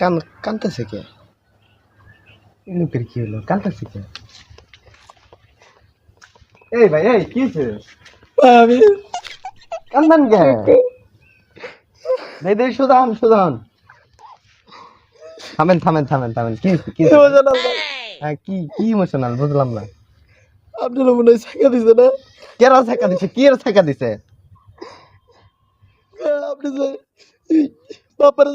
কান কানতেছে কে? লোকের কি হলো? কানতেছে কে? এই ভাই এই কি হয়েছে? আমি কান্দান কে? দে দে সুদান সুদান থামেন থামেন থামেন থামেন। কি কি হয়েছে? হ্যাঁ কি কি ইমোশনাল বুঝলাম না। আপনারা মনে হয় ছাকা দিছে না? কেরা ছাকা দিছে? কি এর ছাকা দিছে? আপনি বাপারে